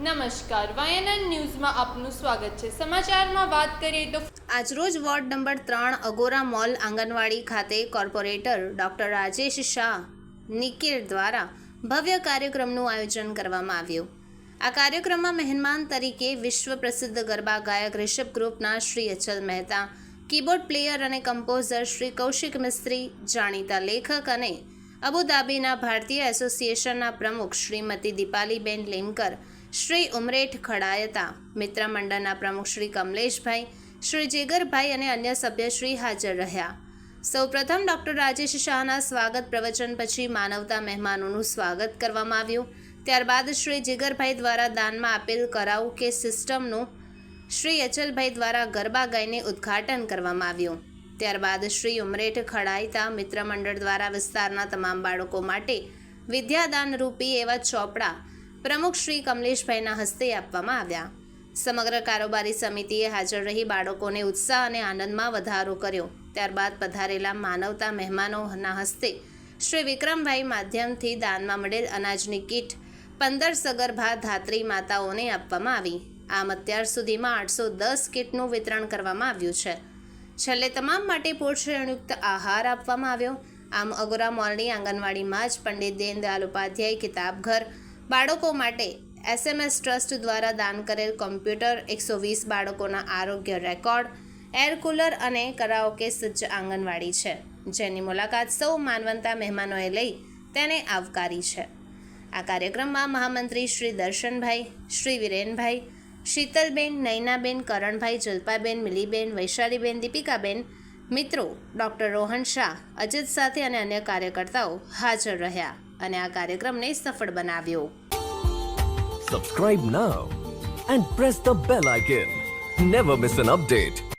નમસ્કાર, વાયનન ન્યૂઝમાં આપનું સ્વાગત છે. સમાચારમાં વાત કરીએ તો આજરોજ વોર્ડ નંબર ત્રણ, અગોરા મોલ, આંગણવાડી ખાતે કોર્પોરેટર ડોક્ટર રાજેશ શાહ નિકિર દ્વારા ભવ્ય કાર્યક્રમનું આયોજન કરવામાં આવ્યું. આ કાર્યક્રમમાં મહેમાન તરીકે વિશ્વ પ્રસિદ્ધ ગરબા ગાયક રિષભ ગ્રુપના શ્રી અચલ મહેતા, કીબોર્ડ પ્લેયર અને કમ્પોઝર શ્રી કૌશિક મિસ્ત્રી, જાણીતા લેખક અને અબુધાબીના ભારતીય એસોસિએશનના પ્રમુખ શ્રીમતી દીપાલીબેન લીમકર શ્રી ઉમરેઠ ખડાયતા મિત્ર મંડળના પ્રમુખ શ્રી કમલેશભાઈ, શ્રી જીગરભાઈ અને અન્ય સભ્યશ્રી હાજર રહ્યા. સૌપ્રથમ ડૉક્ટર રાજેશ શાહના સ્વાગત પ્રવચન પછી માનવતા મહેમાનોનું સ્વાગત કરવામાં આવ્યું. ત્યારબાદ શ્રી જીગરભાઈ દ્વારા દાનમાં આપેલ કરાઉ કે સિસ્ટમનું શ્રી અચલભાઈ દ્વારા ગરબા ગાઈને ઉદ્ઘાટન કરવામાં આવ્યું. ત્યારબાદ શ્રી ઉમરેઠ ખડાઈતા મિત્ર મંડળ દ્વારા વિસ્તારના તમામ બાળકો માટે વિદ્યાદાન રૂપી એવા ચોપડા પ્રમુખ શ્રી કમલેશભાઈના હસ્તે આપવામાં આવ્યા. સમગ્ર કારોબારી સમિતિએ હાજર રહી બાળકોને ઉત્સાહ અને આનંદમાં વધારો કર્યો. ત્યારબાદ પધારેલા માનવતા મહેમાનોના હસ્તે શ્રી વિક્રમભાઈ માધ્યમથી દાનમાં મળેલ અનાજની કીટ પંદર સગર્ભા ધાત્રી માતાઓને આપવામાં આવી. આમ અત્યાર સુધીમાં આઠસો દસ કીટનું વિતરણ કરવામાં આવ્યું છે. છેલ્લે તમામ માટે પોષણયુક્ત આહાર આપવામાં આવ્યો. આમ અગોરા મોલની આંગણવાડીમાં જ પંડિત દીનદયાલ ઉપાધ્યાય કિતાબઘર બાળકો માટે એસએમએસ ટ્રસ્ટ દ્વારા દાન કરેલ કોમ્પ્યુટર એકસો વીસ બાળકોના આરોગ્ય રેકોર્ડ, એર કુલર અને કરાઓકે સજ્જ આંગણવાડી છે, જેની મુલાકાત સૌ માનવંતા મહેમાનોએ લઈ તેને આવકારી છે. આ કાર્યક્રમમાં મહામંત્રી શ્રી દર્શનભાઈ, શ્રી વિરેનભાઈ, શીતલબેન, નૈનાબેન, કરણભાઈ, જલ્પાબેન, મિલીબેન, વૈશાલીબેન, દીપિકાબેન, મિત્રો, ડૉક્ટર રોહન શાહ, અજિત સાથે અને અન્ય કાર્યકર્તાઓ હાજર રહ્યા. અને આ કાર્યક્રમને સફળ બનાવ્યો Subscribe now and press the bell icon. Never miss an update.